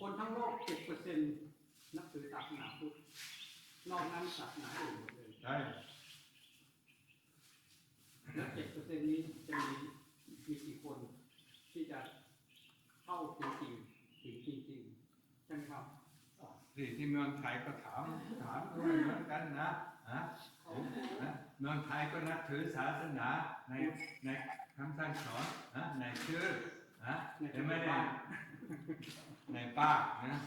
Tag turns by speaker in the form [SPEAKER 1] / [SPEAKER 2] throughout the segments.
[SPEAKER 1] คนทั้งโลกเจ็ดเปอร์เซ็นต์นับถือศาสนาพุทธนอกนั้นศาสนาอื่นหมดเลย
[SPEAKER 2] ใช่
[SPEAKER 1] แล้วเจ็ดเปอร์เซ็นต์นี้จะมีมีกี่คนที่จะเข้าจริงๆถึงจริงๆใช่ไหมครับ
[SPEAKER 2] ที่ที่เมืองไทยก็ถามถามด้วยเหมือนกันนะฮะนะเมืองไทยก็นับถือศาสนาในในคำสั่งสอนนะในชื่อนะ
[SPEAKER 1] ใน
[SPEAKER 2] แต่ไม่
[SPEAKER 1] ใน
[SPEAKER 2] ได้
[SPEAKER 1] บ้าน
[SPEAKER 2] ในป้านะ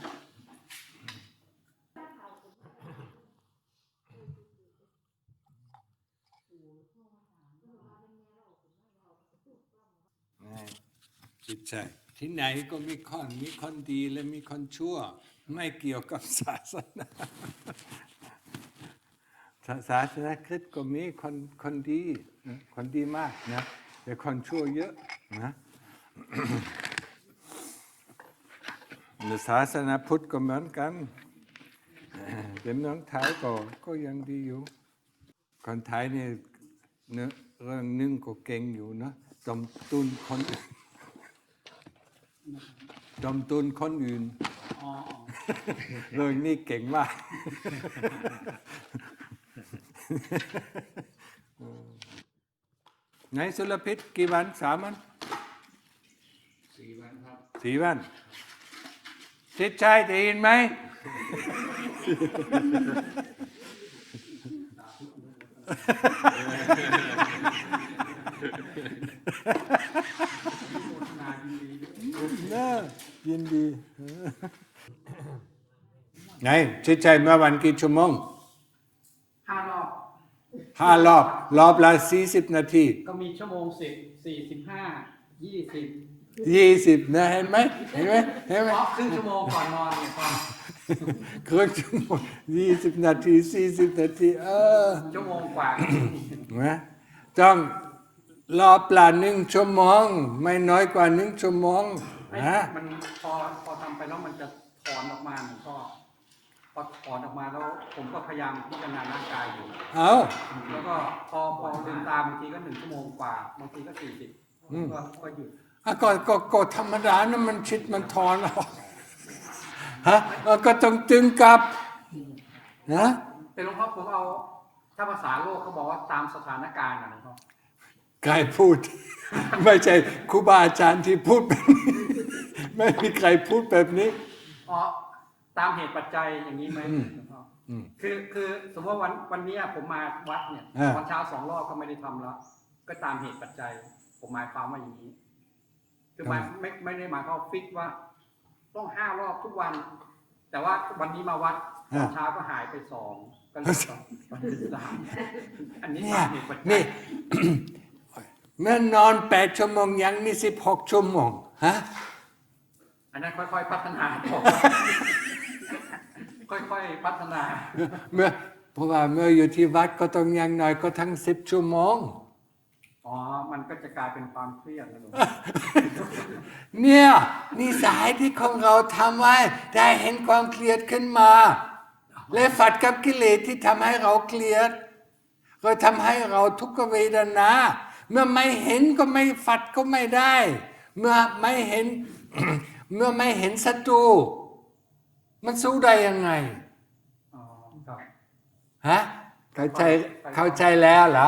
[SPEAKER 2] จิตใจที่ไหนก็มีคนมีคนดีและมีคนชั่ว ไม่เกี่ยวกับศาสนาศาสนาคริสต์ก็มีคนคนดี คนดีมากนะแต่คนชั่วเยอะนะ และศาสนาพุทธก็เหมือนกันแต่เมืองไทยก็ก็ยังดีอยู่ คนไทยนี่เนื้อเรื่องหนึงก็เก่งอยู่นะจมตุนคนอื่นจมตุนคนอื่น
[SPEAKER 1] อ๋ออ๋อ
[SPEAKER 2] เรื่องนี้เก่งมากไหนสุรพิษกี่วันสามวัน
[SPEAKER 1] สี่วันครับ
[SPEAKER 2] สี่วัน ทิศชายได้ยินไหม
[SPEAKER 1] โฆษณาดีๆด้วย
[SPEAKER 2] น่ายินดีไหนทิศชายเมื่อวันกี่ชั่วโมง
[SPEAKER 1] ห้ารอบ
[SPEAKER 2] ห้ารอบ รอบละสี่สิบนาที
[SPEAKER 1] ก็มีชั่วโมงสิบสี่สิบห้ายี่สิบ
[SPEAKER 2] ยี่สิบนะเห็นไหมเห็นไหมเห็นไหม
[SPEAKER 1] เพราะครึ่งชั่วโมงก่อนนอนเนี่ยพอ
[SPEAKER 2] ครึ่งชั่วโมงยี่สิบนาทีสี่สิบนาที เออ
[SPEAKER 1] ชั่วโมงกว่า
[SPEAKER 2] นะต้องรอปลาหนึ่งชั่วโมง ไม่น้อยกว่าหนึ่งชั่วโมง
[SPEAKER 1] ไม่
[SPEAKER 2] นะ
[SPEAKER 1] มันพอพอทำไปแล้วมันจะถอนออกมาผมก็พอถอนออกมาแล้วผมก็พยายามพิจารณาร่างกายอยู่
[SPEAKER 2] เอา
[SPEAKER 1] แล้วก็พอพอลืมตาบางทีก็หนึ่งชั่วโมงกว่าบางทีก็สี่สิบก็ก็หยุด
[SPEAKER 2] อะ ก็ก็ก็ธรรมดานะมันชิดมันถอนออกฮะเอาก็ต้องตึงกลับนะ
[SPEAKER 1] แต่หลวงพ่อผมเอาถ้าภาษาโลกเขาบอกว่าตามสถานการณ์นะหลวงพ่อ
[SPEAKER 2] ใครพูด ไม่ใช่ครูบาอาจารย์ที่พูดแบบนี้ไม่มีใครพูดแบบนี้
[SPEAKER 1] อ๋อตามเหตุปัจจัยอย่างนี้ไหมหลวงพ่อ
[SPEAKER 2] อืม
[SPEAKER 1] คือคือสมมติว่าวันวันเนี้ยผมมาวัดเนี่ย
[SPEAKER 2] อ่า
[SPEAKER 1] วันเช้าสองรอบก็ไม่ได้ทำแล้ว ก็ตามเหตุปัจจัย ผมหมายความว่าอย่างนี้ คือหมายไม่ไม่ได้หมายความฟิกว่า ต้องห้ารอบทุกวัน แต่ว่าวันนี้มาวัดตอนเช้าก็หายไปสองก็เหลยสองเป็นสามอันนี้
[SPEAKER 2] เนี่
[SPEAKER 1] ตายมเหตุปัจจั
[SPEAKER 2] นี่
[SPEAKER 1] ย
[SPEAKER 2] เมื่อนอนแปดชั่วโมงยังนี่สิบหกชั่วโมงฮะ
[SPEAKER 1] อันนั้นค่อยๆพัฒนาต่อค่อยๆพัฒนา
[SPEAKER 2] เมื่อเพราะว่าเมื่ออยู่ที่วัดก็ต้องอยังน้อยก็ทั้งสิบชั่วโมง
[SPEAKER 1] อ๋อ มันก็จะกลายเป็นความเครียดนะหลวง
[SPEAKER 2] เนี่ยนิสัยที่ของเราทำไว้ได้เห็นความเครียดขึ้นมา และฝัดกับกิเลสที่ทำให้เราเครียดก็ทำให้เราทุกขเวทนา เมื่อไม่เห็นก็ไม่ฝัดก็ไม่ได้ เมื่อไม่เห็น เมื่อไม่เห็นศัตรู มันสู้ได้ยังไง
[SPEAKER 1] อ๋อครับ
[SPEAKER 2] ฮะเข้าใจเข้าใจแล้วเหรอ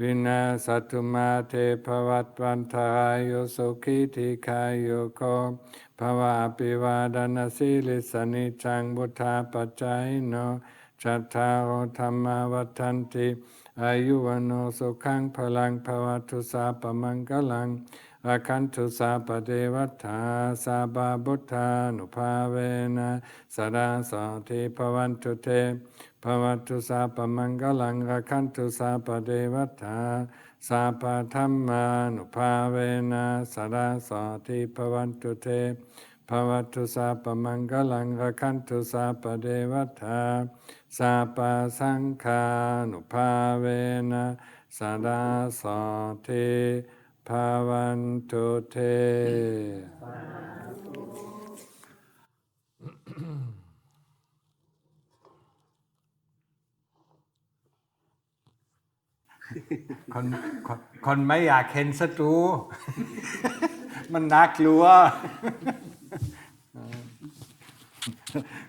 [SPEAKER 2] วินานังอุปกคปติอิจิตังปฏิทังทุมหังคิปะเมวะสมมิจจโตสาเบปุเรนตุสังกปาชนโดพนาราโสคิติขายกวินาสตุมาเทภวัตวันทายโยสุขิธิคายโยโกภวะปิวาดานาสิลิสนิจังบุทาปัจจายโนจัตตารโอธรรมาวัฏันติอายุวันโนสุขังพลังภวตุสาปมังกลัง อาคันตุสาปเดวัฏาสาบาบุทธานุภาเวนะสดาสอทิภวันตุเตภวัตุสาปมังกลังรักขันตุสาปเดวัฏาสาปธรรมานุภาเวนะสดาสอทิภวันตุเตภภวตุสาปมังกลังระคันตุสาปเดวัตาสาปสังฆานุภาเวนะสดาสอเท ภาวันตุเทคนคนคนไม่อยากเห็นศัตรู มันน่ากลัว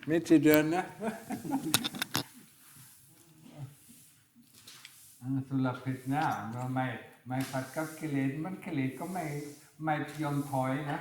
[SPEAKER 2] ไม่ใช่เดินนะอันสุรพิษนะเราไม่ ไม่ผัดกับกิเลสมันกิเลสก็ไม่ไม่ยอมถอยนะ